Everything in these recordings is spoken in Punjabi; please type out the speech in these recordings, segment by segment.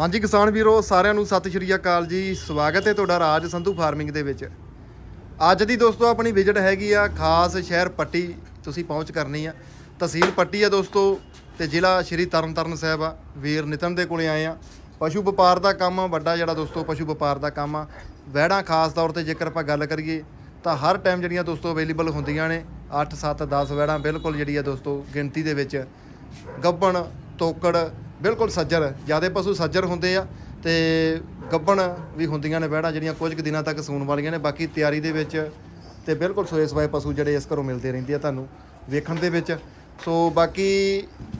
ਹਾਂਜੀ ਕਿਸਾਨ ਵੀਰੋ, ਸਾਰਿਆਂ ਨੂੰ ਸਤਿ ਸ਼੍ਰੀ ਅਕਾਲ ਜੀ। ਸਵਾਗਤ ਹੈ ਤੁਹਾਡਾ ਰਾਜ ਸੰਧੂ ਫਾਰਮਿੰਗ ਦੇ ਵਿੱਚ। ਅੱਜ ਦੀ ਦੋਸਤੋ ਆਪਣੀ ਵਿਜ਼ਿਟ ਹੈਗੀ ਆ ਖਾਸ ਸ਼ਹਿਰ ਪੱਟੀ, ਤੁਸੀਂ ਪਹੁੰਚ ਕਰਨੀ ਆ। ਤਹਿਸੀਲ ਪੱਟੀ ਆ ਦੋਸਤੋ ਤੇ ਜ਼ਿਲ੍ਹਾ ਸ਼੍ਰੀ ਤਰਨਤਾਰਨ ਸਾਹਿਬ ਆ। ਵੀਰ ਨਿਤਨ ਦੇ ਕੋਲੇ ਆਏ ਆ। ਪਸ਼ੂ ਵਪਾਰ ਦਾ ਕੰਮ ਵੱਡਾ ਜਿਹੜਾ ਦੋਸਤੋ ਪਸ਼ੂ ਵਪਾਰ ਦਾ ਕੰਮ ਆ। ਵਹਿੜਾਂ ਖਾਸ ਤੌਰ ਤੇ ਜੇਕਰ ਆਪਾਂ ਗੱਲ ਕਰੀਏ, ਤਾਂ ਹਰ ਟਾਈਮ ਜਿਹੜੀਆਂ ਦੋਸਤੋ ਅਵੇਲੇਬਲ ਹੁੰਦੀਆਂ ਨੇ 8 7 10 ਵਹਿੜਾਂ ਬਿਲਕੁਲ ਜਿਹੜੀ ਆ ਦੋਸਤੋ ਗਿਣਤੀ ਦੇ ਵਿੱਚ। ਗੱਬਣ, ਤੋਕੜ ਬਿਲਕੁਲ ਸੱਜਰ ਜਿਆਦੇ ਪਸ਼ੂ ਸੱਜਰ ਹੁੰਦੇ ਆ ਤੇ ਗੱਬਣ ਵੀ ਹੁੰਦੀਆਂ ਨੇ ਵਹਿੜਾਂ ਜਿਹੜੀਆਂ ਕੁਝ ਕੁ ਦਿਨਾਂ ਤੱਕ ਸੂਣ ਵਾਲੀਆਂ ਨੇ। ਬਾਕੀ ਤਿਆਰੀ ਦੇ ਵਿੱਚ ਤੇ ਬਿਲਕੁਲ ਸੋਏ ਸਵਾਏ ਪਸ਼ੂ ਜਿਹੜੇ ਇਸ ਘਰੋਂ ਮਿਲਦੇ ਰਹਿੰਦੇ ਆ ਤੁਹਾਨੂੰ ਵੇਖਣ ਦੇ ਵਿੱਚ। ਸੋ ਬਾਕੀ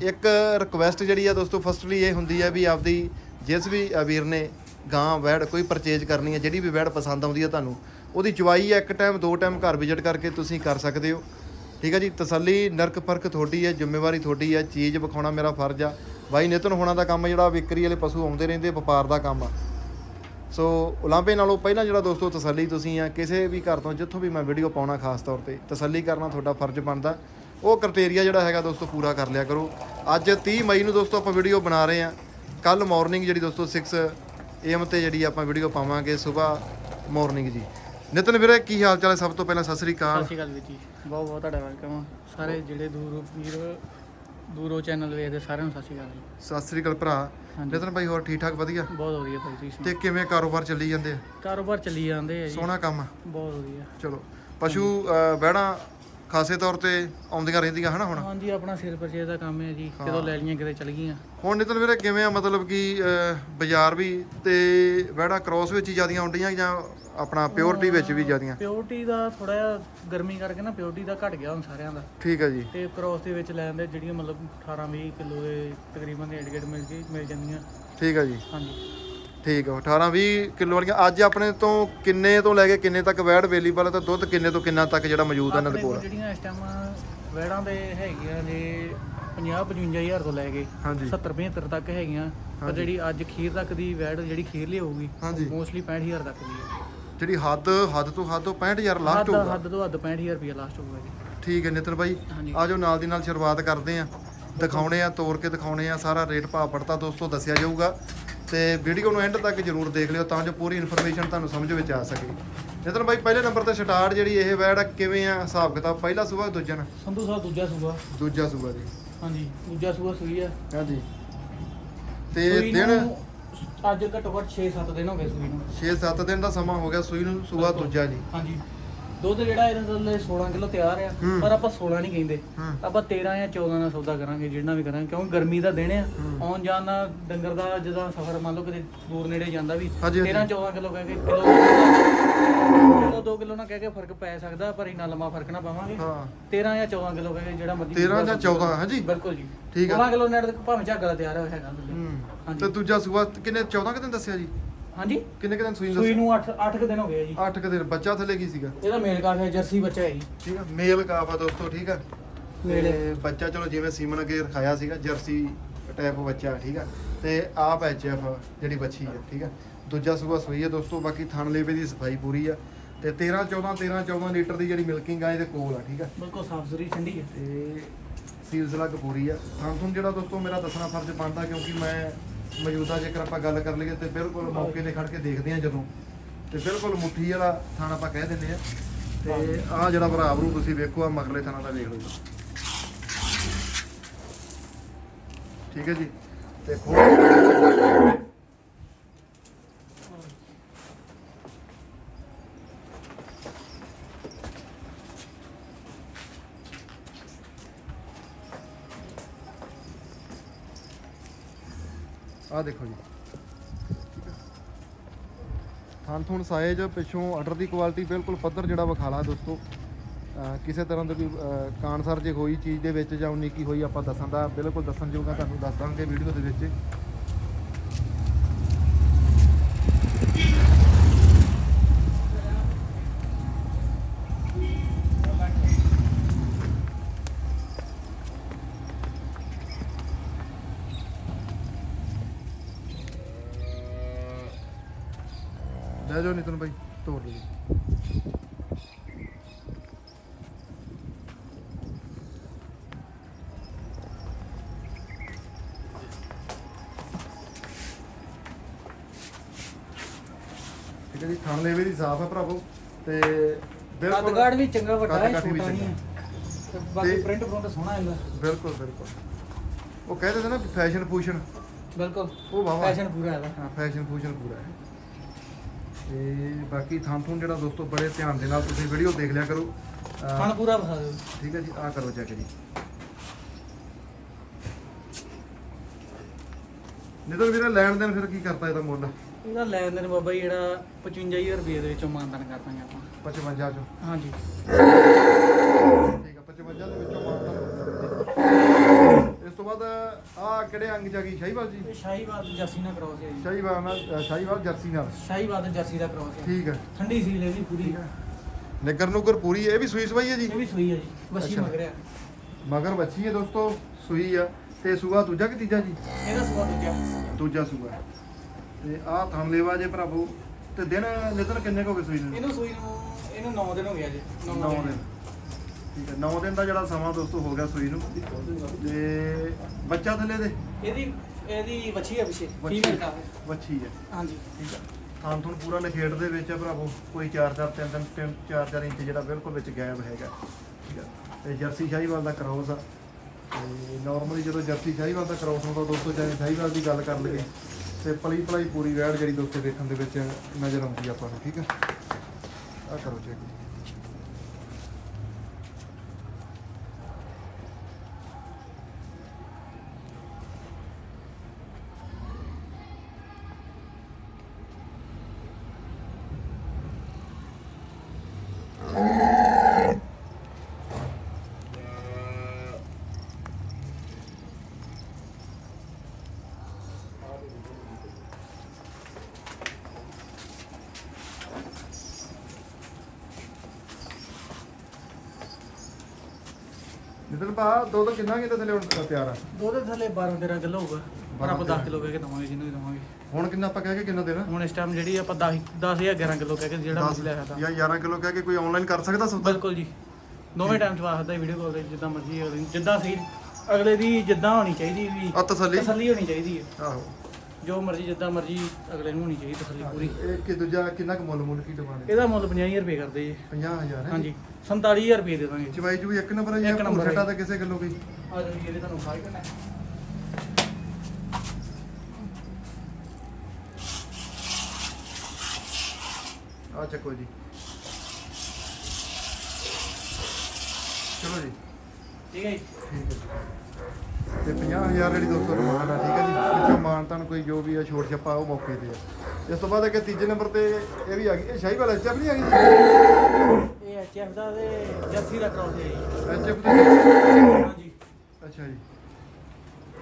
ਇੱਕ ਰਿਕੁਐਸਟ ਜਿਹੜੀ ਆ ਦੋਸਤੋ ਫਸਟਲੀ ਇਹ ਹੁੰਦੀ ਆ ਵੀ ਆਪਦੀ ਜਿਸ ਵੀ ਅ, ਵੀਰ ਨੇ ਗਾਂ ਵੈੜ ਕੋਈ ਪਰਚੇਜ ਕਰਨੀ ਹੈ ਜਿਹੜੀ ਵੀ ਵੈੜ ਪਸੰਦ ਆਉਂਦੀ ਆ ਤੁਹਾਨੂੰ ਉਹਦੀ ਚਵਾਈ ਇੱਕ ਟਾਈਮ ਦੋ ਟਾਈਮ ਘਰ ਵਿਜ਼ਿਟ ਕਰਕੇ ਤੁਸੀਂ ਕਰ ਸਕਦੇ ਹੋ। ਠੀਕ ਹੈ ਜੀ, ਤਸੱਲੀ, ਨਰਕ ਪਰਖ ਤੁਹਾਡੀ ਹੈ, ਜ਼ਿੰਮੇਵਾਰੀ ਤੁਹਾਡੀ ਹੈ, ਚੀਜ਼ ਵਿਖਾਉਣਾ ਮੇਰਾ ਫਰਜ਼ ਆ। ਬਾਈ ਨਿਤਨ ਹੋਣਾ ਦਾ ਕੰਮ ਜਿਹੜਾ, ਵਿਕਰੀ ਵਾਲੇ ਪਸ਼ੂ ਆਉਂਦੇ ਰਹਿੰਦੇ, ਵਪਾਰ ਦਾ ਕੰਮ ਆ। ਸੋ ਉਲਾਂਭੇ ਨਾਲੋਂ ਪਹਿਲਾਂ ਜਿਹੜਾ ਦੋਸਤੋ ਤਸੱਲੀ ਤੁਸੀਂ ਆ, ਕਿਸੇ ਵੀ ਘਰ ਤੋਂ ਜਿੱਥੋਂ ਵੀ ਮੈਂ ਵੀਡੀਓ ਪਾਉਣਾ ਖਾਸ ਤੌਰ ਤੇ, ਤਸੱਲੀ ਕਰਨਾ ਤੁਹਾਡਾ ਫਰਜ਼ ਬਣਦਾ। ਉਹ ਕ੍ਰਾਈਟੇਰੀਆ ਜਿਹੜਾ ਹੈਗਾ ਦੋਸਤੋ ਪੂਰਾ ਕਰ ਲਿਆ ਕਰੋ। ਅੱਜ 30 ਮਈ ਨੂੰ ਦੋਸਤੋ ਆਪਾਂ ਵੀਡੀਓ ਬਣਾ ਰਹੇ ਆ। ਕੱਲ ਮਾਰਨਿੰਗ ਜਿਹੜੀ ਦੋਸਤੋ 6 AM ਤੇ ਜਿਹੜੀ ਆਪਾਂ ਵੀਡੀਓ ਪਾਵਾਂਗੇ ਸਵੇਰ ਮਾਰਨਿੰਗ ਜੀ। ਨਿਤਨ ਵੀਰੇ ਕੀ ਹਾਲ ਚਾਲ ਹੈ? ਸਭ ਤੋਂ ਪਹਿਲਾਂ ਸਤਿ ਸ੍ਰੀ ਸਤਿ ਅਕਾਲ ਸ਼੍ਰੀ ਅਕਾਲ ਵੀਰ ਜੀ। ਬਹੁਤ ਬਹੁਤ ਤੁਹਾਡਾ ਵੈਲਕਮ ਸਾਰੇ ਜਿਹੜੇ ਦੂਰੋਂ ਵੀਰ ਦੂਰੋਂ ਚੈਨਲ ਵੇਖਦੇ ਸਾਰਿਆਂ ਨੂੰ ਸਤਿ ਸ਼੍ਰੀ ਅਕਾਲ ਜੀ। ਸਤਿ ਸ੍ਰੀ ਅਕਾਲ ਭਰਾ। ਹਾਂਜੀ। ਨਿਤਨ ਭਾਈ ਹੋਰ ਠੀਕ ਠਾਕ ਵਧੀਆ? ਬਹੁਤ ਵਧੀਆ ਭਾਈ ਤੁਸੀਂ ਤੇ ਕਿਵੇਂ ਕਾਰੋਬਾਰ ਚੱਲੀ ਜਾਂਦੇ ਆ? ਕਾਰੋਬਾਰ ਚੱਲੀ ਜਾਂਦੇ ਆ ਜੀ। ਸੋਹਣਾ ਕੰਮ ਆ। ਬਹੁਤ ਵਧੀਆ। ਚਲੋ ਪਸ਼ੂ ਵਹਿੜਾਂ ਖਾਸੇ ਤੌਰ ਤੇ ਆਉਂਦੀਆਂ ਰਹਿੰਦੀਆਂ ਹਨਾ ਹੁਣ? ਹਾਂਜੀ ਆਪਣਾ ਸੇਲ ਪਰਚੇਜ਼ ਦਾ ਕੰਮ ਹੈ ਜੀ। ਜਦੋਂ ਲੈ ਲਈਆਂ ਕਿਤੇ ਚਲ ਗਈਆਂ। ਹੁਣ ਨਿਤਨ ਵੀਰੇ ਕਿਵੇਂ ਆ? ਮਤਲਬ ਕਿ ਅਹ, ਬਾਜ਼ਾਰ ਵੀ ਤੇ ਵਹਿੜਾਂ ਕ੍ਰੋਸ ਵਿੱਚ ਹੀ ਜ਼ਿਆਦੀਆਂ ਆਉਂਦੀਆਂ ਜਾਂ ਆਪਣਾ ਪਿਓਰਿਟੀ ਵਿੱਚ ਵੀ ਜ਼ਿਆਦੀਆਂ। ਪਿਓਰਟੀ ਦਾ ਥੋੜਾ ਜਿਹਾ ਗਰਮੀ ਕਰਕੇ ਨਾ ਪਿਓਰਟੀ ਦਾ ਘਟ ਗਿਆ ਹੁਣ ਸਾਰਿਆਂ ਦਾ। ਠੀਕ ਹੈ ਜੀ। ਤੇ ਕ੍ਰੋਸ ਦੇ ਵਿੱਚ ਲੈ ਆਂਦੇ ਜਿਹੜੀਆਂ ਮਤਲਬ 18 20 ਕਿਲੋ ਦੇ ਤਕਰੀਬਨ ਦੇ ਏਡ ਮਿਲ ਕੇ ਮਿਲ ਜਾਂਦੀਆਂ। ਠੀਕ ਹੈ ਜੀ। ਹਾਂਜੀ। ਠੀਕ ਆ 18 20 ਕਿਲੋ ਵਾਲੀਆਂ। ਅੱਜ ਆਪਣੇ ਤੋਂ ਕਿੰਨੇ ਤੋਂ ਲੈ ਕੇ ਕਿੰਨੇ ਤੱਕ ਵਹਿੜ ਅਵੇਲੇਬਲ ਹੈ ਤੇ ਦੁੱਧ ਕਿੰਨੇ ਤੋਂ ਕਿੰਨਾ ਤੱਕ ਜਿਹੜਾ ਮੌਜੂਦ ਹੈ ਇਹਨਾਂ ਦੇ ਆਪਣੇ ਕੋਲ? ਕੋਲ ਜਿਹੜੀਆਂ ਇਸ ਟਾਈਮ ਵੈੜਾਂ ਦੇ ਹੈਗੀਆਂ ਜੇ 50 55000 ਤੋਂ ਲੈ ਕੇ ਹਾਂਜੀ। 70 75 ਤੱਕ ਹੈਗੀਆਂ। ਪਰ ਜਿਹੜੀ ਅੱਜ ਖੀਰ ਤੱਕ ਦੀ ਵੈੜ ਜਿਹੜੀ ਖੀਰਲੀ ਹੋਊਗੀ ਹਾਂਜੀ। ਮੋਸਟਲੀ 65000 ਤੱਕ ਦੀ ਹੈ। ਜਿਹੜੀ ਹੱਦ ਹੱਦ ਤੋਂ ਹੱਦ ਤੋਂ 65000 ਲਾਸਟ ਹੱਦ ਹੋਊਗਾ। ਹੱਦ ਤੋਂ ਹੱਦ 65000 ਰੁਪਏ ਲਾਸਟ ਹੋਊਗਾ ਜੀ। ਠੀਕ ਹੈ ਨਿਤਨ ਭਾਈ ਹਾਂਜੀ। ਆਜੋ ਨਾਲ ਦੀ ਨਾਲ ਸ਼ੁਰੂਆਤ ਕਰਦੇ ਆ ਦਿਖਾਉਣੇ ਆ ਤੋੜ ਕੇ ਦਿਖਾਉਣੇ ਆ ਸਾਰਾ ਰੇਟ ਭਾਅ ਪੜਤਾ ਦੋਸਤੋ ਦੱਸਿਆ ਜਾਊਗਾ। ਤੇ ਵੀਡੀਓ ਨੂੰ ਐਂਡ ਤੱਕ ਜਰੂਰ ਦੇਖ ਲਿਓ ਤਾਂ ਜੋ ਪੂਰੀ ਇਨਫੋਰਮੇਸ਼ਨ ਤੁਹਾਨੂੰ ਸਮਝ ਵਿੱਚ ਆ ਸਕੇ। ਨਿਤਨ ਭਾਈ ਪਹਿਲੇ ਨੰਬਰ ਤੇ ਸਟਾਰਟ ਜਿਹੜੀ ਇਹ ਵੈੜ ਆ, ਕਿਵੇਂ ਆ? ਹਿਸਾਬ ਕਿਤਾਬ ਪਹਿਲਾ ਸੂਆ ਦੂਜਾ ਨਾ? ਸੰਧੂ ਸਾਹਿਬ ਦੂਜਾ ਸੂਆ। ਦੂਜਾ ਸੂਆ ਜੀ। ਹਾਂਜੀ ਦੂਜਾ ਸੂਆ ਸੂਈ ਆ। ਹਾਂਜੀ। ਤੇ ਸੂਈ ਦਿਨ ਨੂੰ ਅੱਜ ਘੱਟੋ ਘੱਟ 6-7 ਦਿਨ ਹੋ ਗਏ ਸੂਈ ਨੂੰ। 6-7 ਦਿਨ ਦਾ ਸਮਾਂ ਹੋ ਗਿਆ ਸੂਈ ਨੂੰ ਸੂਆ ਦੂਜਾ ਜੀ ਹਾਂਜੀ। ਦੁੱਧ ਜਿਹੜਾ ਇਹਦੇ ਥੱਲੇ 16 ਕਿਲੋ ਤਿਆਰ ਆ ਹੂੰ। ਪਰ ਆਪਾਂ 16 ਨਹੀਂ ਕਹਿੰਦੇ। ਆਪਾਂ 13 ਜਾਂ 14 ਨਾਲ ਸੌਦਾ ਕਰਾਂਗੇ ਜਿਹੜਾ ਵੀ ਕਰਾਂਗੇ ਕਿਉਂਕਿ ਗਰਮੀ ਦਾ ਦਿਨ ਆ। ਹੂੰ। ਆਉਣ ਜਾਣ ਦਾ ਡੰਗਰ ਦਾ ਜਿਹਦਾ ਸਫ਼ਰ ਮੰਨ ਲਓ ਕਿਤੇ ਦੂਰ ਨੇੜੇ ਜਾਂਦਾ ਵੀ ਹਾਂਜੀ, ਹਾਂਜੀ। 13 14 ਕਿਲੋ ਕਹਿ ਕੇ ਕਿਲੋ ਕਿਲੋ 2 ਕਿਲੋ ਨਾਲ ਕਹਿ ਕੇ ਫ਼ਰਕ ਪੈ ਸਕਦਾ ਪਰ ਇੰਨਾ ਲੰਮਾ ਫ਼ਰਕ ਨਾ ਪਾਵਾਂਗੇ। ਹਾਂ। 13 ਜਾਂ 14 ਕਿਲੋ ਕਹਿ ਕੇ ਜਿਹੜਾ ਮਰਜ਼ੀ 13 ਜਾਂ 14 ਹਾਂਜੀ। ਬਿਲਕੁਲ ਜੀ। ਠੀਕ ਆ। 16 ਕਿਲੋ ਨੇੜੇ ਤੱਕ ਭਾਵੇਂ ਝਾਗਾ ਤਿਆਰ ਹੋਇਆ ਹੈਗਾ ਥੱਲੇ। ਹੂੰ। ਹਾਂਜੀ। ਤੇ ਦੂਜਾ ਸੂਆ ਕਿੰਨੇ 14 ਕਿ ਦਿਨ ਦੱਸਿਆ ਜੀ? ਹਾਂਜੀ। ਕਿੰਨੇ ਕਿ ਦਿਨ ਸੂਈ ਨੂੰ ਸੂਈ ਦੱਸਿਆ? ਨੂੰ 8 8 ਕੁ ਦਿਨ ਹੋ ਗਏ ਜੀ। 8 ਕਿ ਦਿਨ ਬੱਚਾ ਥੱਲੇ ਕੀ ਸੀਗਾ? ਇਹਦਾ ਮੇਲ ਕਾਫ ਹੈ ਜਰਸੀ ਬੱਚਾ ਹੈ ਜੀ। ਠੀਕ ਆ ਮੇਲ ਕਾਫ ਆ ਦੋਸਤੋ ਠੀਕ ਆ। ਮੇਲ। ਤੇ ਬੱਚਾ ਚਲੋ ਜਿਵੇਂ ਸੀਮਨ ਅਗੇ ਰਖਾਇਆ ਸੀਗਾ ਜਰਸੀ ਟਾਈਪ ਬੱਚਾ ਠੀਕ ਆ। ਤੇ ਆਪ ਐਚਐਫ ਜਿਹੜੀ ਬੱਚੀ ਆ ਠੀਕ ਆ। ਦੂਜਾ ਸੂਆ ਸੂਈ ਆ ਦੋਸਤੋ ਬਾਕੀ ਥਣ ਲੇਵੇ ਦੀ ਸਫ਼ਾਈ ਪੂਰੀ ਆ। ਤੇ 13 14 13 14 ਲੀਟਰ ਦੀ ਜਿਹੜੀ ਮਿਲਕਿੰਗ ਆ ਇਹਦੇ ਕੋਲ ਆ ਠੀਕ ਆ। ਬਿਲਕੁਲ ਸਾਫ਼ ਸੁਥਰੀ ਠੰਡੀ ਹੈ ਤੇ ਸੀਲਸ ਲੱਗ ਪੂਰੀ ਆ। ਥਣ ਥੁਣ ਜਿਹੜਾ ਦੋਸਤੋ ਮੇਰਾ ਦੱਸਣਾ ਫਰਜ਼ ਬਣਦਾ ਕਿਉਂਕਿ ਮੈਂ ਮੌਜੂਦਾ ਜੇਕਰ ਆਪਾਂ ਗੱਲ ਕਰ ਲਈਏ ਤੇ ਬਿਲਕੁਲ ਮੌਕੇ ਤੇ ਖੜ ਕੇ ਦੇਖਦੇ ਆ ਜਦੋਂ। ਤੇ ਬਿਲਕੁਲ ਮੁੱਠੀ ਵਾਲਾ ਥਾਣਾ ਆਪਾਂ ਕਹਿ ਦਿੰਦੇ ਆ। ਤੇ ਆਹ ਜਿਹੜਾ ਭਰਾਵ ਨੂੰ ਤੁਸੀਂ ਵੇਖੋ ਆ ਮਗਲੇ ਥਾਣਾ ਦਾ ਵੇਖ ਲਓ ਠੀਕ ਹੈ ਜੀ। ਤੇ ਖੋਲ ਆਹ ਦੇਖੋ ਜੀ। ਥਾਨ ਥੁਣ ਸਾਈਜ਼ ਪਿੱਛੋਂ ਆਰਡਰ ਦੀ ਕੁਆਲਿਟੀ ਬਿਲਕੁਲ ਪੱਧਰ ਜਿਹੜਾ ਵਿਖਾਲਾ ਦੋਸਤੋ। ਕਿਸੇ ਤਰ੍ਹਾਂ ਦੀ ਕੋਈ ਅਹ ਕਾਨਸਰ ਜੇ ਹੋਈ ਚੀਜ਼ ਦੇ ਵਿੱਚ ਜਾਂ ਉਨੀ ਕੀ ਹੋਈ ਆਪਾਂ ਦੱਸਾਂ ਦਾ ਬਿਲਕੁਲ ਦੱਸਣ ਜੋਗਾ ਤੁਹਾਨੂੰ ਦੱਸ ਦਾਂਗੇ ਵੀਡੀਓ ਦੇ ਵਿੱਚ। ਲੈ ਜਾਓ ਨਿਤਨ ਭਾਈ ਤੋੜ ਲਓ ਜੀ। ਜਿਹੜੀ ਥਣ ਲੇਵੇ ਦੀ ਸਾਫ਼ ਹੈ ਭਰਾਵੋ ਤੇ ਕੱਦਗਾੜ ਵੀ ਚੰਗਾ ਵੱਡਾ ਹੈ ਕੱਦ-ਕਾਠ ਵੀ ਛੋਟਾ ਨਹੀਂ ਹੈ। ਤੇ ਬਾਕੀ ਤੇ- ਪ੍ਰਿੰਟ ਪ੍ਰਿੰਟ ਸੋਹਣਾ ਇਹਦਾ। ਬਿਲਕੁਲ ਬਿਲਕੁਲ। ਉਹ ਕਹਿੰਦੇ ਨਾ ਫੈਸ਼ਨ ਫੂਸ਼ਨ ਬਿਲਕੁਲ। ਉਹ ਵਾਵਾ ਫੈਸ਼ਨ ਪੂਰਾ ਇਹਦਾ। ਹਾਂ ਫੈਸ਼ਨ ਫੂਸ਼ਨ ਪੂਰਾ ਹੈ। ਤੇ ਬਾਕੀ ਥਾਂ ਥੂੰ ਜਿਹੜਾ ਦੋਸਤੋ ਬੜੇ ਧਿਆਨ ਦੇ ਨਾਲ ਤੁਸੀਂ ਵੀਡੀਓ ਦੇਖ ਲਿਆ ਕਰੋ। ਅਹ ਪੂਰਾ ਬਸਾ ਦਿਓ। ਠੀਕ ਹੈ ਜੀ ਆ ਕਰੋ ਚੈੱਕ ਜੀ। ਨਿਤਰ ਵੀਰੇ ਲੈਣ ਦੇਣ ਫਿਰ ਕੀ ਕਰਤਾ ਇਹਦਾ ਮੁੱਲ? ਇਹਦਾ ਲੈਣ ਦੇਣ ਬਾਬਾ ਜੀ ਜਿਹੜਾ 55000 ਰੁਪਏ ਦੇ ਵਿੱਚੋਂ ਮਾਨਦਾਨ ਕਰ ਦਾਂਗੇ ਆਪਾਂ। 55 ਚੋਂ। ਹਾਂਜੀ। ਠੀਕ ਆ 55 ਦੇ ਵਿੱਚੋਂ ਤੋਂ ਬਾਅਦ ਆ ਕਿਹੜੇ ਅੰਗ ਚ ਆ ਗਈ? ਸ਼ਾਹੀਵਾਲ ਜੀ? ਇਹ ਸ਼ਾਹੀਵਾਲ ਜਰਸੀ ਨਾਲ ਕਰਾਉ ਸੀ ਜੀ ਸ਼ਾਹੀਵਾਲ ਨਾਲ ਅ, ਸ਼ਾਹੀਵਾਲ ਜਰਸੀ ਨਾਲ। ਸ਼ਾਹੀਵਾਲ ਜਰਸੀ ਦਾ ਕਰਾਉ ਸੀ ਠੀਕ ਹੈ। ਠੰਡੀ ਸੀ ਲੈ ਵੀ ਪੂਰੀ। ਨਿੱਗਰ ਨੁਗਰ ਪੂਰੀ ਇਹ ਵੀ ਸੂਈ ਸਵਾਈ ਹੈ ਜੀ? ਇਹ ਵੀ ਸੂਈ ਹੈ ਜੀ ਵੱਛੀ ਅੱਛਾ। ਮਗਰਿਆ ਮਗਰ ਬੱਚੀ ਹੈ ਦੋਸਤੋ ਸੂਈ ਆ। ਤੇ ਸੂਆ ਦੂਜਾ ਕਿ ਤੀਜਾ ਜੀ? ਇਹਦਾ ਸਵਾ ਦੂਜਾ। ਦੂਜਾ ਸੂਆ। ਤੇ ਆਹ ਥਣ ਲੇਵਾ ਜੇ ਭਰਾਵੋ ਤੇ ਦਿਨ ਨਿਤਨ ਕਿੰਨੇ ਕੁ ਹੋ ਗਏ ਸੂਈ ਨੂੰ? ਇਹਨੂੰ ਸੂਈ ਨੂੰ ਇਹਨੂੰ 9 ਦਿਨ ਹੋ ਗਿਆ ਜੀ। 9 ਦਿਨ। ਠੀਕ ਹੈ 9 ਦਿਨ ਦਾ ਜਿਹੜਾ ਸਮਾਂ ਦੋਸਤੋ ਹੋ ਗਿਆ ਸੂਈ ਨੂੰ। ਤੇ ਬੱਚਾ ਥੱਲੇ ਦੇ? ਇਹਦੀ ਇਹਦੀ ਵੱਛੀ ਹੈ ਪਿੱਛੇ। ਫੀਮੇਲ ਦਾ ਵੱਛੀ ਹੈ ਹਾਂਜੀ। ਠੀਕ ਹੈ ਥਾਂ ਥੁਣ ਪੂਰਾ ਨਖੇੜ ਦੇ ਵਿੱਚ ਆ ਭਰਾਵੋ ਕੋਈ 4-4 3 3 4-4 ਇੰਚ ਜਿਹੜਾ ਬਿਲਕੁਲ ਵਿੱਚ ਗੈਪ ਹੈਗਾ। ਠੀਕ ਹੈ ਤੇ ਜਰਸੀ ਸ਼ਾਹੀਵਾਲ ਦਾ ਕ੍ਰੋਸ ਆ। ਤੇ ਨਾਰਮਲੀ ਜਦੋਂ ਜਰਸੀ ਸ਼ਾਹੀਵਾਲ ਦਾ ਕ੍ਰੋਸ ਹੁੰਦਾ ਦੋਸਤੋ ਚਾਹੇ ਸ਼ਾਹੀਵਾਲ ਦੀ ਗੱਲ ਕਰ ਲਈਏ ਤੇ ਪਲੀ ਪਲਾਈ ਪੂਰੀ ਵੈੜ ਜਿਹੜੀ ਦੋਸਤੋ ਦੇਖਣ ਦੇ ਵਿੱਚ ਨਜ਼ਰ ਆਉਂਦੀ ਆਪਾਂ ਨੂੰ ਠੀਕ ਹੈ ਆ ਕਰੋ ਚੈੱਕ ਨਿਤਨ ਭਾ ਦੁੱਧ ਕਿੰਨਾ ਕਿਤੇ ਥੱਲੇ ਹੁਣ ਤਿਆਰ ਆ? ਦੁੱਧ ਥੱਲੇ 12 13 ਕਿਲੋ ਹੋਊਗਾ। ਪਰ ਆਪਾਂ 10 12 ਕਿਲੋ ਕਹਿ ਕੇ ਦਵਾਂਗੇ ਜਿਹਨੂੰ ਵੀ ਦਵਾਂਗੇ। ਹੁਣ ਕਿੰਨਾ ਆਪਾਂ ਕਹਿ ਕੇ ਕਿੰਨਾ ਦੇਣਾ? ਹੁਣ ਇਸ ਟਾਈਮ ਜਿਹੜੀ ਆਪਾਂ 10 10 ਜਾਂ 11 ਕਿਲੋ ਕਹਿ ਕੇ ਜਿਹੜਾ ਮਰਜ਼ੀ ਲੈ ਸਕਦਾ। ਜਾਂ 11 ਕਿਲੋ ਕਹਿ ਕੇ ਕੋਈ ਆਨਲਾਈਨ ਕਰ ਸਕਦਾ ਸੌਦਾ? ਬਿਲਕੁਲ ਜੀ। ਦੋਵੇਂ ਟਾਈਮ ਚ ਵਾਸਦਾ ਵੀਡੀਓ ਕਾਲ ਤੇ ਜਿੱਦਾਂ ਮਰਜ਼ੀ ਅਗਲੇ ਨੂੰ- ਜਿੱਦਾਂ ਸਹੀ ਅਗਲੇ ਦੀ ਜਿੱਦਾਂ ਹੋਣੀ ਚਾਹੀਦੀ ਵੀ। ਆ ਤਸੱਲੀ। ਤਸੱਲੀ ਹੋਣੀ ਚਾਹੀਦੀ ਹੈ। ਆਹੋ। ਜੋ ਮਰਜ਼ੀ ਜਿੱਦਾਂ ਮਰਜ਼ੀ ਅਗਲੇ ਨੂੰ ਹੋਣੀ ਚਾਹੀਦੀ ਤਸੱਲੀ ਪੂਰੀ। ਇਹ ਕਿ ਦੂਜਾ ਕਿੰਨਾ ਕੁ ਮੁੱਲ ਮੁੱਲ ਕੀ ਡਿਮਾਂਡ ਇਹਦਾ ਮੁੱਲ 50000 ਰੁਪਏ ਕਰਦੇ ਜੀ। 50000 ਹੈ? ਹਾਂਜੀ। 47000 ਰੁਪਏ ਦੇ ਦਾਂਗੇ ਚਵਾਈ ਚੂਈ ਇੱਕ ਨੰਬਰ ਹੈ ਇੱਕ ਜਾਂ ਨੰਬਰ। ਭੂਸਟਾ ਤਾਂ ਕਿਸੇ ਗੱਲੋਂ ਕੋਈ। ਆ ਜੀ ਇਹਦੇ ਤੁਹਾਨੂੰ ਫਾਈ ਕਰਨਾ ਆ ਚੱਕੋ ਜੀ। ਚਲੋ ਜੀ। ਠੀਕ ਹੈ ਜੀ। ਠੀਕ ਹੈ ਜੀ। ਤੇ 50000 ਜਿਹੜੀ ਦੋਸਤੋ ਡਿਮਾਂਡ ਆ ਠੀਕ ਹੈ ਜੀ? ਵਿੱਚੋਂ ਮਾਨਤਾਨ ਕੋਈ ਜੋ ਵੀ ਆ ਛੋਟ ਛੱਪਾ ਉਹ ਮੌਕੇ ਤੇ ਆ। ਇਸ ਤੋਂ ਬਾਅਦ ਇੱਕ ਤੀਜੇ ਨੰਬਰ ਤੇ ਇਹ ਵੀ ਆ ਗਈ। ਇਹ ਸ਼ਾਹੀਵਾਲ ਐਚਐਫ ਨਹੀਂ ਆ ਗਈ ਜੀ? ਇਹ ਐਚਐਫ ਦਾ ਤੇ ਜਰਸੀ ਦਾ ਕਰਾਉ ਹੈ ਜੀ। ਐਚਐਫ ਦੀ ਹਾਂਜੀ। ਅੱਛਾ ਜੀ।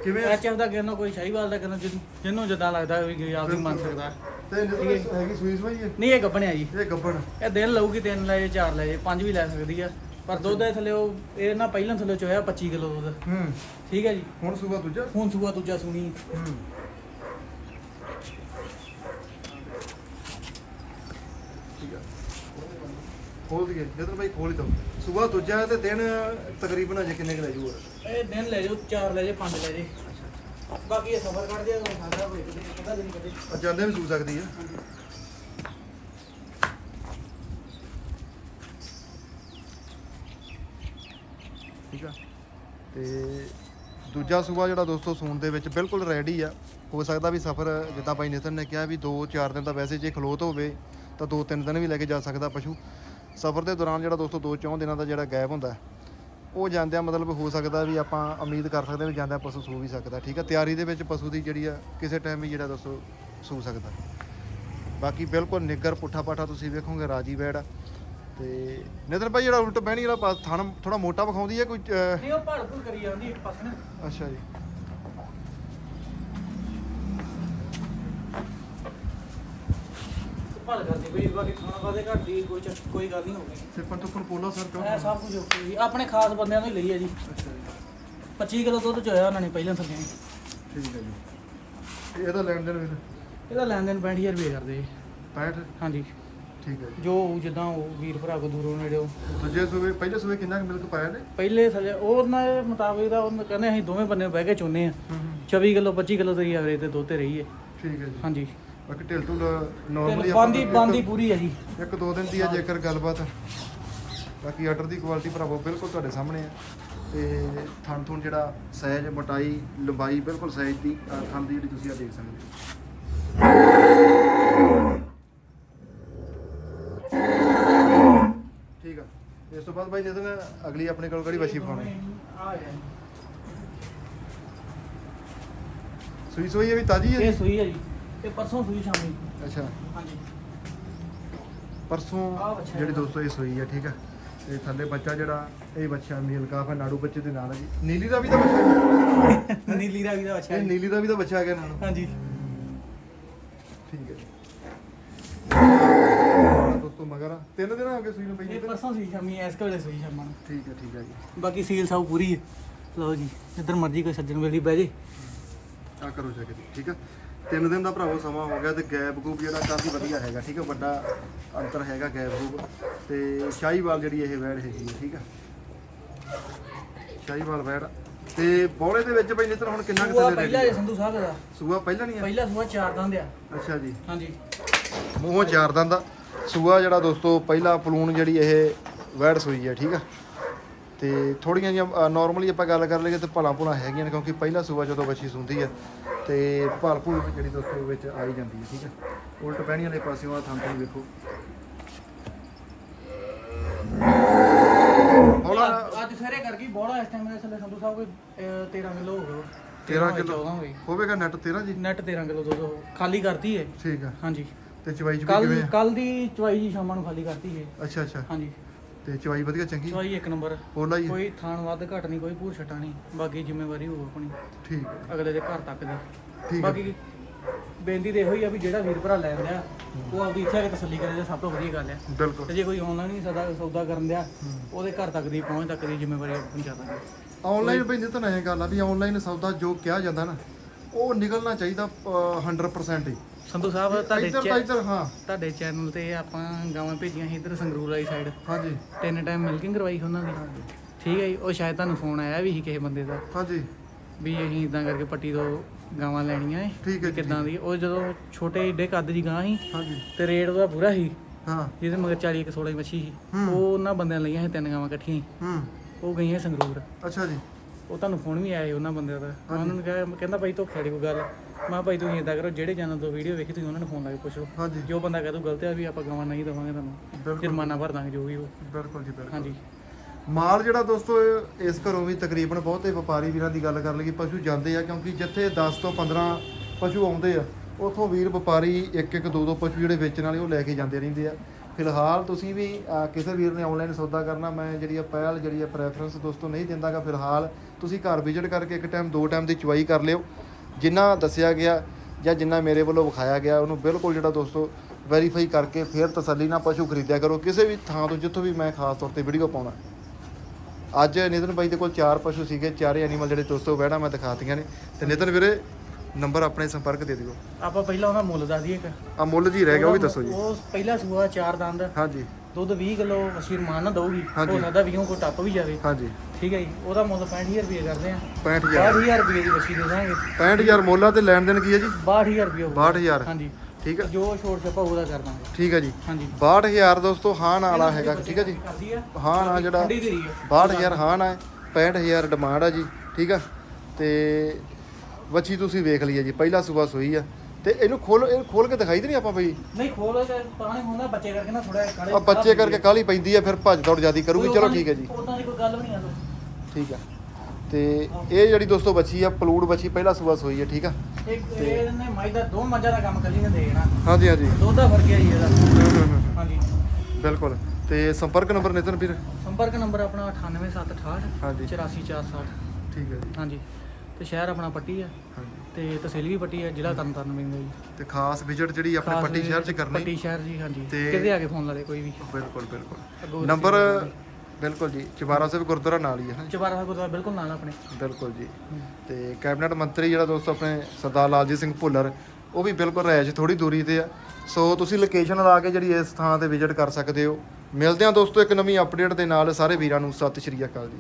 ਕਿਵੇਂ ਐਚਐਫ ਦਾ ਕਿਹਨੂੰ ਕੋਈ ਸ਼ਾਹੀਵਾਲ ਦਾ ਕਿਹਨੂੰ ਜਿਹਨੂੰ ਜਿੱਦਾਂ ਲੱਗਦਾ ਵੀ ਆਪਦੀ ਮੰਨ ਸਕਦਾ। ਤੇ ਹੈਗੀ ਸੂਈਸ ਭਾਈ ਨਹੀਂ ਇਹ ਗੱਬਣਿਆ ਜੀ। ਇਹ ਗੱਬਣ। ਇਹ ਦਿਨ ਲਊਗੀ ਤਿੰਨ ਲੈ ਜੇ ਚਾਰ ਲੈ ਜੇ ਪੰਜ ਵੀ ਲੈ ਸਕਦੀ ਆ। ਪਰ ਦੁੱਧ ਦੇ ਥੱਲੇ ਉਹ ਇਹ ਨਾ ਪਹਿਲਾਂ ਥੱਲੇ ਚੋਇਆ 25 ਕਿਲੋ ਦੁੱਧ। ਹੂੰ। ਠੀਕ ਹੈ ਜੀ। ਹੁਣ ਸੂਬਾ ਦੂਜਾ? ਹੁਣ ਸੂਆ ਦੂਜਾ ਸੁਣੀ। ਹੂੰ। ਠੀਕ ਆ। ਖੋਲ ਦਈਏ। ਜਦੋਂ ਭਾਈ ਖੋਲ ਹੀ ਦੋ। ਸੂਬਾ ਦੂਜਾ ਤੇ ਦਿਨ ਤਕਰੀਬਨ ਅਜੇ ਕਿੰਨੇ ਕੁ ਲੈ ਜੂ ਇਹ ਦਿਨ ਲੈ ਜਾਓ ਚਾਰ ਲੈ ਜੇ ਪੰਜ ਲੈ ਜੇ ਬਾਕੀ ਇਹ ਸਫਰ ਸਾਡਾ ਕਦੇ ਆ ਜਾਂਦੇ ਵੀ ਸੂ ਸਕਦੀ ਆ। ਠੀਕ ਆ? ਤੇ ਦੂਜਾ ਸੂਬਾ ਜਿਹੜਾ ਦੋਸਤੋ ਸੂਣ ਦੇ ਵਿੱਚ ਬਿਲਕੁਲ ਰੈਡੀ ਆ। ਹੋ ਸਕਦਾ ਵੀ ਸਫ਼ਰ, ਜਿੱਦਾਂ ਭਾਈ ਨਿਤਨ ਨੇ ਕਿਹਾ ਵੀ 2-4 ਦਿਨ ਤਾਂ ਵੈਸੇ ਜੇ ਖਲੋਤ ਹੋਵੇ, ਤਾਂ 2-3 ਦਿਨ ਵੀ ਲੈ ਕੇ ਜਾ ਸਕਦਾ ਪਸ਼ੂ। ਸਫ਼ਰ ਦੇ ਦੌਰਾਨ ਜਿਹੜਾ ਦੋਸਤੋ 2-4 ਦਿਨਾਂ ਦਾ ਜਿਹੜਾ ਗੈਪ ਹੁੰਦਾ, ਉਹ ਜਾਂਦਿਆਂ ਮਤਲਬ ਹੋ ਸਕਦਾ ਵੀ ਆਪਾਂ ਉਮੀਦ ਕਰ ਸਕਦੇ ਹਾਂ ਵੀ ਜਾਂਦਿਆਂ ਪਸ਼ੂ ਸੂ ਵੀ ਸਕਦਾ, ਠੀਕ ਆ? ਤਿਆਰੀ ਦੇ ਵਿੱਚ ਪਸ਼ੂ ਦੀ ਜਿਹੜੀ ਆ, ਕਿਸੇ ਟਾਈਮ ਵੀ ਜਿਹੜਾ ਦੋਸਤੋ ਸੂ ਸਕਦਾ। ਬਾਕੀ ਬਿਲਕੁਲ ਨਿੱਗਰ ਪੁੱਠਾ ਪਾਠਾ ਤੁਸੀਂ ਵੇਖੋਗੇ, ਰਾਜੀ ਬੈੜ ਆ। ਤੇ ਨਿਤਨ ਭਾਈ ਜਿਹੜਾ ਉਲਟ ਬਹਿਣੀ ਜਿਹੜਾ ਪਾ- ਥਣ ਥੋੜਾ ਮੋਟਾ ਵਿਖਾਉਂਦੀ ਹੈ ਕੋਈ ਅਹ, ਨਹੀਂ ਉਹ ਭੜ ਭੁੜ ਕਰੀ ਜਾਂਦੀ ਇੱਕ ਪਾਸੇ ਨਾ। ਅੱਛਾ ਜੀ। ਭੜ ਕਰਦੀ ਬਈ ਬਾਕੀ ਖਾਣਾ ਵਾਦੇ ਘੱਟ ਦੀ ਕੋਈ ਚੱਕ- ਕੋਈ ਗੱਲ ਨਹੀਂ ਹੋਊਗੀ। ਸਿਰਪਨ ਤੋਂ ਪੋਲਾ ਸਰ ਕਿਉਂ ਇਹ ਸਭ ਕੁਝ ਓਕੇ ਜੀ ਆਪਣੇ ਖਾਸ ਬੰਦਿਆਂ ਤੋਂ ਹੀ ਲਈ ਹੈ ਜੀ। ਅੱਛਾ ਜੀ। 25 ਕਿਲੋ ਦੁੱਧ ਚੋਇਆ ਉਹਨਾਂ ਨੇ ਪਹਿਲਾਂ ਥੱਲੇ। ਠੀਕ ਹੈ ਜੀ। ਇਹਦਾ ਲੈਣ ਦੇਣ ਵੀਰ ਇਹਦਾ ਲੈਣ ਦੇਣ 65000 ਰੁਪਏ ਕਰਦੇ। ਜੀ 65 ਹਾਂਜੀ। ਠੀਕ ਹੈ ਜੀ। ਜੋ ਜਿੱਦਾਂ ਉਹ ਵੀਰ ਭਰਾ ਕੋ ਦੂਰੋਂ ਨੇੜਿਓ ਦੂਜੇ ਸੂਬੇ ਪਹਿਲੇ ਸੂਬੇ ਕਿੰਨਾ ਕੁ ਮਿਲਕ ਪਾਇਆ ਨੇ? ਪਹਿਲੇ ਥੱਲੇ ਉਹ ਨਾ ਇਹ ਮੁਤਾਬਿਕ ਦਾ ਉਹ ਕਹਿੰਦੇ ਅਸੀਂ ਦੋਵੇਂ ਬੰਨੇ ਬਹਿ ਕੇ ਚੁੰਨੇ ਆ। 24 ਕਿਲੋ 25 ਕਿਲੋ ਤੇਰੀ ਐਵਰੇਜ ਤੇ ਦੁੱਧ ਤੇ ਰਹੀ ਹੈ। ਠੀਕ ਹੈ ਜੀ। ਹਾਂਜੀ। ਬਾਕੀ ਢਿਲ ਢੁਲ ਨਾਰਮਲੀ ਬੰਦੀ ਬੰਦੀ ਪੂਰੀ ਹੈ ਜੀ। ਇੱਕ ਦੋ ਦਿਨ ਦੀ ਜੇਕਰ ਗੱਲਬਾਤ। ਬਾਕੀ ਆਰਡਰ ਦੀ ਕੁਆਲਿਟੀ ਭਰਾਵੋ ਬਿਲਕੁਲ ਤੁਹਾਡੇ ਸਾਹਮਣੇ ਆ। ਤੇ ਥਣ ਥੁਣ ਜਿਹੜਾ ਸਾਈਜ਼ ਮੋਟਾਈ ਲੰਬਾਈ ਬਿਲਕੁਲ ਸਾਈਜ਼ ਦੀ ਥਣ ਦੀ ਜਿਹੜੀ ਤੁਸੀਂ ਆ ਦੇਖ ਸਕਦੇ ਹੋ ਠੀਕ ਆ ਬਾਅਦ ਬਾਈ ਜਦੋਂ ਅਗਲੀ ਆਪਣੇ ਕੋਲ ਕਿਹੜੀ ਵਸ਼ੀ ਪਾਉਣੀ? ਆ ਗਿਆ ਸੂਈ ਸੂਈ ਇਹ ਵੀ ਤਾਜੀ ਹੈ ਇਹ ਸੂਈ ਹੈ ਜੀ। ਇਹ ਪਰਸੋਂ ਸੂਈ ਸ਼ਾਮੀ। ਅੱਛਾ। ਹਾਂਜੀ। ਪਰਸੋਂ ਬੱਚਾ ਜਿਹੜੀ ਇਹਦਾ। ਦੋਸਤੋ ਇਹ ਸੂਈ ਹੈ ਠੀਕ ਆ ਤੇ ਥੱਲੇ ਬੱਚਾ ਜਿਹੜਾ ਇਹ ਬੱਚਾ ਨੀਲ ਕਾਫ ਹੈ ਨਾੜੂ ਬੱਚੇ ਦੇ ਨਾਲ ਹੈ ਜੀ। ਨੀਲੀ ਦਾ ਵੀ ਤਾਂ ਬੱਚਾ ਹੈ। ਨੀਲੀ ਰਾਵੀ ਦਾ ਅੱਛਾ ਇਹ ਨੀਲੀ ਦਾ ਵੀ ਤਾਂ ਬੱਚਾ ਆ ਗਿਆ ਨਾਲ। ਹਾਂਜੀ। ਠੀਕ ਹੈ ਦੋਸਤੋ ਮਗਰ ਆ। ਤਿੰਨ ਦਿਨ ਹੋ ਗਏ ਸੂਈ ਨੂੰ ਪਈ ਇਹ ਪਰਸੋਂ ਸੂਈ ਸ਼ਾਮੀ ਐਸ ਵੇਲੇ ਸੂਈ ਸ਼ਾਮਾਂ ਨੂੰ। ਠੀਕ ਹੈ ਠੀਕ ਹੈ ਜੀ। ਬਾਕੀ ਸੀਲ ਸਭ ਪੂਰੀ ਹੈ। ਲਓ ਜੀ ਜਿੱਧਰ ਮਰਜ਼ੀ ਕੋਈ ਸੱਜਣ ਵੇਲੀ ਬਹਿ ਜੇ। ਆ ਕਰੋ ਚੈੱਕ ਜੀ ਠੀਕ ਆ? ਤਿੰਨ ਦਿਨ ਦਾ ਭਰਾਵੋ ਸਮਾਂ ਹੋ ਗਿਆ ਤੇ ਗੈਪ ਗੂਪ ਜਿਹੜਾ ਕਾਫੀ ਵਧੀਆ ਹੈਗਾ ਠੀਕ ਆ? ਵੱਡਾ ਅੰਤਰ ਹੈਗਾ ਗੈਪ ਗੂਪ। ਤੇ ਸ਼ਾਹੀਵਾਲ ਜਿਹੜੀ ਇਹ ਵੈੜ ਹੈਗੀ ਹੈ ਠੀਕ ਆ? ਸ਼ਾਹੀਵਾਲ ਵੈੜ। ਤੇ ਬੋਲੇ ਦੇ ਵਿੱਚ ਬਈ ਨਿਤਰ ਹੁਣ ਕਿੰਨਾ ਕੁ ਸੂਆ ਥੱਲੇ ਰਹਿ ਪਹਿਲਾ ਗਿਆ ਹੈ ਸੰਧੂ ਸਾਹਿਬ ਦਾ। ਸੂਆ ਪਹਿਲਾਂ ਨਹੀਂ ਆ? ਪਹਿਲਾ ਸੂਆ ਚਾਰ ਦੰਦ ਆ। ਅੱਛਾ ਜੀ। ਹਾਂਜੀ। ਮੂੰਹੋਂ ਚਾਰ ਦੰਦ ਦਾ ਸੂਆ ਜਿਹੜਾ ਦੋਸਤੋ ਪਹਿਲਾ ਪਲੂਣ ਜਿਹੜੀ ਇਹ ਵੈੜ ਸੂਈ ਹੈ ਠੀਕ ਆ? ਤੇ ਥੋੜੀਆਂ ਜਿਹੀਆਂ ਨਾਰਮਲੀ ਆਪਾਂ ਗੱਲ ਕਰ ਲਈਏ ਤੇ ਭਲਾ ਭੁਲਾ ਹੈਗੀਆਂ ਨੇ ਕਿਉਂਕਿ ਪਹਿਲਾ ਸੂਆ ਜਦੋਂ ਬੱਚੀ ਸੁੰਦੀ ਹੈ ਤੇ ਭਲ ਭੁਲ ਜਿਹੜੀ ਦੋਸਤੋ ਵਿੱਚ ਆਈ ਜਾਂਦੀ ਹੈ ਠੀਕ ਹੈ ਉਲਟ ਪੈਣੀ ਵਾਲੇ ਪਾਸਿਓਂ ਆ ਥਾਂ ਤੋਂ ਵੇਖੋ। ਹੌਲਾ ਅੱਜ ਸਵੇਰੇ ਕਰ ਗਈ ਬੋੜਾ ਇਸ ਟਾਈਮ ਦੇ ਥੱਲੇ ਸੰਧੂ ਸਾਹਿਬ ਕੋਈ ਅਹ, 13 ਕਿਲੋ ਹੋ ਗਿਆ 13 ਕਿਲੋ। 14 ਹੋਈ। ਹੋਵੇਗਾ ਨੈਟ 13 ਜੀ? ਨੈਟ 13 ਕਿਲੋ ਉਹ ਖਾਲੀ ਕਰਤੀ ਹੈ ਠੀਕ ਆ। ਹਾਂਜੀ। ਤੇ ਚਵਾਈ ਚ ਕੱਲ ਕਿਵੇਂ ਆ? ਕੱਲ ਦੀ ਚਵਾਈ ਜੀ ਸ਼ਾਮਾਂ ਨੂੰ ਖਾਲੀ ਕਰਤੀ ਹੈ ਅੱਛਾ ਅੱਛਾ। ਹਾਂਜੀ। ਤੇ ਚਵਾਈ ਵਧੀਆ ਚੰਗੀ? ਚਵਾਈ ਇੱਕ ਨੰਬਰ। ਹੋਲਾ ਹੀ ਹੈ? ਕੋਈ ਥਾਣ ਵੱਧ ਘਟ ਨਹੀਂ ਕੋਈ ਭੂਰ ਛਟਾ ਨਹੀਂ। ਬਾਕੀ ਜ਼ਿੰਮੇਵਾਰੀ ਹੋਊ ਆਪਣੀ। ਠੀਕ। ਹੈ ਅਗਲੇ ਦੇ ਘਰ ਤੱਕ ਦੀ। ਠੀਕ ਹੈ ਬਾਕੀ ਬੇਨਤੀ ਤੇ ਇਹੋ ਹੀ ਆ ਵੀ ਜਿਹੜਾ ਵੀਰ ਭਰਾ ਲੈਣ ਦਿਆ ਉਹ ਆਪਦੀ ਆ ਕੇ ਤਸੱਲੀ ਕਰੇ ਤਾਂ ਸਭ ਤੋਂ ਵਧੀਆ ਗੱਲ ਆ। ਬਿਲਕੁਲ। ਤੇ ਜੇ ਕੋਈ ਆਨਲਾਈਨ ਹੀ ਸਦਾ ਸੌਦਾ ਕਰਨ ਦਿਆ ਉਹਦੇ ਘਰ ਤੱਕ ਦੀ ਪਹੁੰਚ ਤੱਕ ਦੀ ਜ਼ਿੰਮੇਵਾਰੀ ਆਪਾਂ ਪਹੁੰਚਾ ਦਾਂਗੇ ਆਨਲਾਈਨ ਪੈਂਦੇ ਤਾਂ ਇਹ ਗੱਲ ਆ ਵੀ ਆਨਲਾਈਨ ਸੌਦਾ ਜੋ ਕਿਹਾ ਜਾਂਦਾ ਨਾ ਉਹ ਨਿਕਲਣਾ ਚਾਹੀਦਾ ਅਹ, 100% ਹੀ। ਸੰਧੂ ਸਾਹਿਬ ਤੁਹਾਡੇ ਇੱਧਰ ਚੈ- ਇੱਧਰ ਹਾਂ। ਤੁਹਾਡੇ ਚੈਨਲ ਤੇ ਆਪਾਂ ਗਾਵਾਂ ਭੇਜੀਆਂ ਸੀ ਇੱਧਰ ਸੰਗਰੂਰ ਵਾਲੀ ਸਾਈਡ ਹਾਂਜੀ। ਤਿੰਨ ਟਾਈਮ ਮਿਲਕਿੰਗ ਕਰਵਾਈ ਉਹਨਾਂ ਦੀ। ਠੀਕ ਹੈ ਜੀ ਉਹ ਸ਼ਾਇਦ ਤੁਹਾਨੂੰ ਫੋਨ ਆਇਆ ਵੀ ਸੀ ਕਿਸੇ ਬੰਦੇ ਦਾ। ਹਾਂਜੀ। ਵੀ ਅਸੀਂ ਇਦਾਂ ਕਰਕੇ ਪੱਟੀ ਤੋਂ ਗਾਵਾਂ ਲੈਣੀਆਂ ਏ ਠੀਕ ਹੈ ਜੀ ਕਿੱਦਾਂ ਦੀ। ਉਹ ਜਦੋਂ ਛੋਟੇ ਏਡੇ ਕੱਦ ਦੀ ਗਾਂ ਸੀ ਹਾਂਜੀ। ਤੇ ਰੇਟ ਉਹਦਾ ਪੂਰਾ ਸੀ। ਹਾਂ। ਜਿਹਦੇ ਮਗਰ 40 ਕਿ 16 ਮੱਛੀ ਸੀ। ਹੂੰ। ਉਹ ਉਹਨਾਂ ਬੰਦਿਆਂ ਲਈਆਂ ਸੀ ਤਿੰਨ ਗਾਵਾਂ ਇਕੱਠੀਆਂ ਹੀ। ਹੂੰ। ਉਹ ਗਈਆਂ ਸੰਗਰੂਰ। ਅੱਛਾ ਜੀ। ਉਹ ਤੁਹਾਨੂੰ ਫੋਨ ਵੀ ਆਇਆ ਸੀ ਉਹਨਾਂ ਬੰਦਿਆਂ ਦਾ। ਉਹਨਾਂ ਨੂੰ ਕਿਹਾ ਕਹਿੰਦਾ ਭਾਈ ਧੋਖੇ ਵਾਲੀ ਕੋਈ ਗੱਲ। ਮੈਂ ਭਾਈ ਤੁਸੀਂ ਇਦਾਂ ਕਰੋ ਜਿਹੜੇ ਚੈਨਲ ਤੋਂ ਵੀਡੀਓ ਵੇਖੀ ਤੁਸੀਂ ਉਹਨਾਂ ਨੂੰ ਫੋਨ ਲਾ ਕੇ ਪੁੱਛ ਲਓ। ਹਾਂਜੀ। ਜੋ ਬੰਦਾ ਕਹੇ ਤੂੰ ਗਲਤ ਹੈ ਵੀ ਆਪਾਂ ਗਾਵਾਂ ਨਹੀਂ ਦਵਾਂਗੇ ਤੁਹਾਨੂੰ। ਜੁਰਮਾਨਾ ਭਰ ਦਾਂਗੇ ਜੋ ਵੀ ਉਹ ਬਿਲਕੁਲ ਜੀ ਬਿਲਕੁਲ। ਹਾਂਜੀ। ਮਾਲ ਜਿਹੜਾ ਦੋਸਤੋ ਇਸ ਘਰੋਂ ਵੀ ਤਕਰੀਬਨ ਬਹੁਤੇ ਵਪਾਰੀ ਵੀਰਾਂ ਦੀ ਗੱਲ ਕਰ ਲਈਏ ਪਸ਼ੂ ਜਾਂਦੇ ਆ ਕਿਉਂਕਿ ਜਿੱਥੇ 10 ਤੋਂ 15 ਪਸ਼ੂ ਆਉਂਦੇ ਆ ਉਥੋਂ ਵੀਰ ਵਪਾਰੀ ਇੱਕ ਇੱਕ ਦੋ ਦੋ ਪਸ਼ੂ ਜਿਹੜੇ ਵੇਚਣ ਵਾਲੇ ਉਹ ਲੈ ਕੇ ਜਾਂਦੇ ਰਹਿੰਦੇ ਆ। ਫਿਲਹਾਲ ਤੁਸੀਂ ਵੀ ਕਿਸੇ ਵੀਰ ਨੇ ਆਨਲਾਈਨ ਸੌਦਾ ਕਰਨਾ ਮੈਂ ਜਿਹੜੀ ਆ ਪਹਿਲ ਜਿਹੜੀ ਆ ਪ੍ਰੈਫਰੈਂਸ ਦੋਸਤੋ ਨਹੀਂ ਦਿੰਦਾਗਾ ਫਿਲਹਾਲ ਤੁਸੀਂ ਘਰ ਵਿਜ਼ਿਟ ਕਰਕੇ ਇੱਕ ਟਾਈਮ ਦੋ ਟਾਈਮ ਦੀ ਚੁਆਈ ਕਰ ਲਿਓ। ਜਿੰਨਾ ਦੱਸਿਆ ਗਿਆ ਜਾਂ ਜਿੰਨਾ ਮੇਰੇ ਵੱਲੋਂ ਵਿਖਾਇਆ ਗਿਆ ਉਹਨੂੰ ਬਿਲਕੁਲ ਜਿਹੜਾ ਦੋਸਤੋ ਵੈਰੀਫਾਈ ਕਰਕੇ ਫਿਰ ਤਸੱਲੀ ਨਾਲ ਪਸ਼ੂ ਖਰੀਦਿਆ ਕਰੋ। ਕਿਸੇ ਵੀ ਥਾਂ ਤੋਂ ਜਿੱਥੋਂ ਵੀ ਮੈਂ ਖਾਸ ਤੌਰ ਤੇ ਵੀਡੀਓ ਪਾਉਣਾ। ਅੱਜ ਨਿਤਨ ਬਾਈ ਦੇ ਕੋਲ ਚਾਰ ਪਸ਼ੂ ਸੀਗੇ ਚਾਰੇ ਐਨੀਮਲ ਜਿਹੜੇ ਦੋਸਤੋ ਵਹਿਣਾ ਮੈਂ ਦਿਖਾਤੀਆਂ ਨੇ। ਤੇ ਨਿਤਨ ਵੀਰੇ ਨੰਬਰ ਆਪਣੇ ਸੰਪਰਕ ਦੇ ਦਿਓ। ਆਪਾਂ ਪਹਿਲਾਂ ਉਹਦਾ ਮੁੱਲ ਦੱਸ ਦਈਏ ਇੱਕ। ਆ ਮੁੱਲ ਜੀ ਰਹਿ ਗਿਆ ਉਹ ਵੀ ਦੱਸੋ ਜੀ। ਉਹ ਪਹਿਲਾ ਸੂਆ ਚਾਰ ਦੰਦ। ਹਾਂਜੀ। ਦੁੱਧ 20 ਕਿਲੋ ਵਸੀਰ ਮਾਨ ਨਾ ਦਊਗੀ। ਹੋ ਸਕਦਾ 20 ਕੋ ਟੱਪ ਵੀ ਜਾਵੇ। ਹਾਂਜੀ। ਠੀਕ ਹੈ ਜੀ ਉਹਦਾ ਮੁੱਲ 65000 ਰੁਪਏ ਕਰਦੇ ਆ 65000 62000 ਰੁਪਏ ਦੀ ਵਸੀ ਦੇ ਦਾਂਗੇ। 65000 ਮੋਲਾ ਤੇ ਲੈਣ ਦੇਣ ਕੀ ਹੈ ਜੀ? 62000 ਰੁਪਏ ਹੋਊਗਾ। 62000 ਹਾਂਜੀ। ਠੀਕ ਹੈ ਜੋ ਛੋੜ ਛਪਾ ਉਹਦਾ ਕਰ ਦਾਂਗੇ। ਠੀਕ ਹੈ ਜੀ। ਹਾਂਜੀ। 62000 ਦੋਸਤੋ ਹਾਂ ਵਾਲਾ ਹੈਗਾ ਠੀਕ ਹੈ ਜੀ। ਆ। ਹਾਂ ਨਾ ਜਿਹੜਾ ਠੰਡੀ ਦੀ ਰਹੀ ਆ। 62000 ਹਾਂ ਨਾ 65000 ਡਿਮਾਂਡ ਆ ਜੀ ਠੀਕ ਆ। ਤੇ ਵੱਛੀ ਤੁਸੀਂ ਵੇਖ ਲਈ ਹੈ ਜੀ ਪਹਿਲਾ ਸੂਬਾ ਸੋਈ ਆ। ਤੇ ਇਹਨੂੰ ਖੋਲ ਇਹ ਖੋਲ ਕੇ ਦਿਖਾਈ ਤੇ ਨਹੀਂ ਆਪਾਂ ਬਈ? ਨਹੀਂ ਖੋਲ ਤੇ ਨਹੀਂ ਹੁੰਦਾ ਬੱਚੇ ਕਰਕੇ ਨਾ ਥੋੜਾ ਕਾਲੇ ਆ ਬੱਚੇ ਕਰਕੇ ਕਾਲੀ ਪੈਂਦੀ ਆ ਫਿਰ ਭੱਜ ਦੌੜ ਜਿਆਦੀ ਕਰੂਗੀ ਚਲੋ ਠੀਕ ਹੈ ਜੀ। ਉਦਾਂ ਦੀ ਕੋਈ ਗੱਲ ਨਹੀਂ ਆ ਠੀਕ ਆ। ਤੇ ਇਹ ਜਿਹੜੀ ਦੋਸਤੋ ਬੱਚੀ ਆ ਪਲੂੜ ਬੱਚੀ ਪਹਿਲਾ ਸੂਬਾ ਸੋਈ ਆ ਠੀਕ ਆ। ਇੱਕ ਇਹਨੇ ਮਾਈ ਦਾ ਦੋ ਮੱਝਾਂ ਦਾ ਕੰਮ ਕੱਲੀ ਨੇ। ਦੇਣਾ ਹਾਂਜੀ ਹਾਂਜੀ। ਦੁੱਧ ਦਾ ਫ਼ਰਕ ਹੈ ਜੀ ਇਹਦਾ। ਹੂੰ, ਹੂੰ, ਹੂੰ। ਹਾਂਜੀ। ਬਿਲਕੁਲ। ਤੇ ਸੰਪਰਕ ਨੰਬਰ ਨਿਤਨ ਵੀਰ? ਸੰਪਰਕ ਨੰਬਰ ਆਪਣਾ 98768 ਹਾਂਜੀ। 84460 ਠੀਕ ਹੈ ਜੀ। ਹਾਂਜੀ। ਤੇ ਸ਼ਹਿਰ ਆਪਣਾ ਪੱਟੀ ਆ। ਤੇ ਤਹਿਸੀਲ ਵੀ ਪੱਟੀ ਆ ਜ਼ਿਲ੍ਹਾ ਤਰਨਤਾਰਨ ਪੈਂਦਾ ਜੀ। ਤੇ ਖਾਸ ਵਿਜ਼ਿਟ ਜਿਹੜੀ ਆਪਣੇ ਪੱਟੀ ਸ਼ਹਿਰ ਚ ਕਰਨੀ। ਪੱਟੀ ਸ਼ਹਿਰ ਜੀ ਹਾਂਜੀ। ਕਿਤੇ ਆ ਕੇ ਫੋਨ ਲਾ ਦੇ ਕੋਈ ਵੀ। ਬਿਲਕੁਲ ਬਿਲਕੁਲ। ਨੰਬਰ ਬਿਲਕੁਲ ਜੀ ਚਵਾਰਾ ਸਾਹਿਬ ਗੁਰਦੁਆਰਾ ਨਾਲ ਹੀ ਹੈ ਨਾ ਚਬਾਰਾ ਸਾਹਿਬ ਗੁਰਦੁਆਰਾ ਬਿਲਕੁਲ ਨਾਲ ਆਪਣੇ। ਬਿਲਕੁਲ ਜੀ। ਤੇ ਕੈਬਨਿਟ ਮੰਤਰੀ ਜਿਹੜਾ ਦੋਸਤੋ ਆਪਣੇ ਸਰਦਾਰ ਲਾਲਜੀਤ ਸਿੰਘ ਭੁੱਲਰ ਉਹ ਵੀ ਬਿਲਕੁਲ ਰਹਿਸ਼ ਥੋੜੀ ਦੂਰੀ ਤੇ ਆ। ਸੋ ਤੁਸੀਂ ਲੋਕੇਸ਼ਨ ਲਾ ਕੇ ਜਿਹੜੀ ਇਸ ਥਾਂ ਤੇ ਵਿਜ਼ਿਟ ਕਰ ਸਕਦੇ ਹੋ। ਮਿਲਦੇ ਹਾਂ ਦੋਸਤੋ ਇੱਕ ਨਵੀਂ ਅਪਡੇਟ ਦੇ ਨਾਲ ਸਾਰੇ ਵੀਰਾਂ ਨੂੰ ਸਤਿ ਸ਼੍ਰੀ ਅਕਾਲ ਜੀ।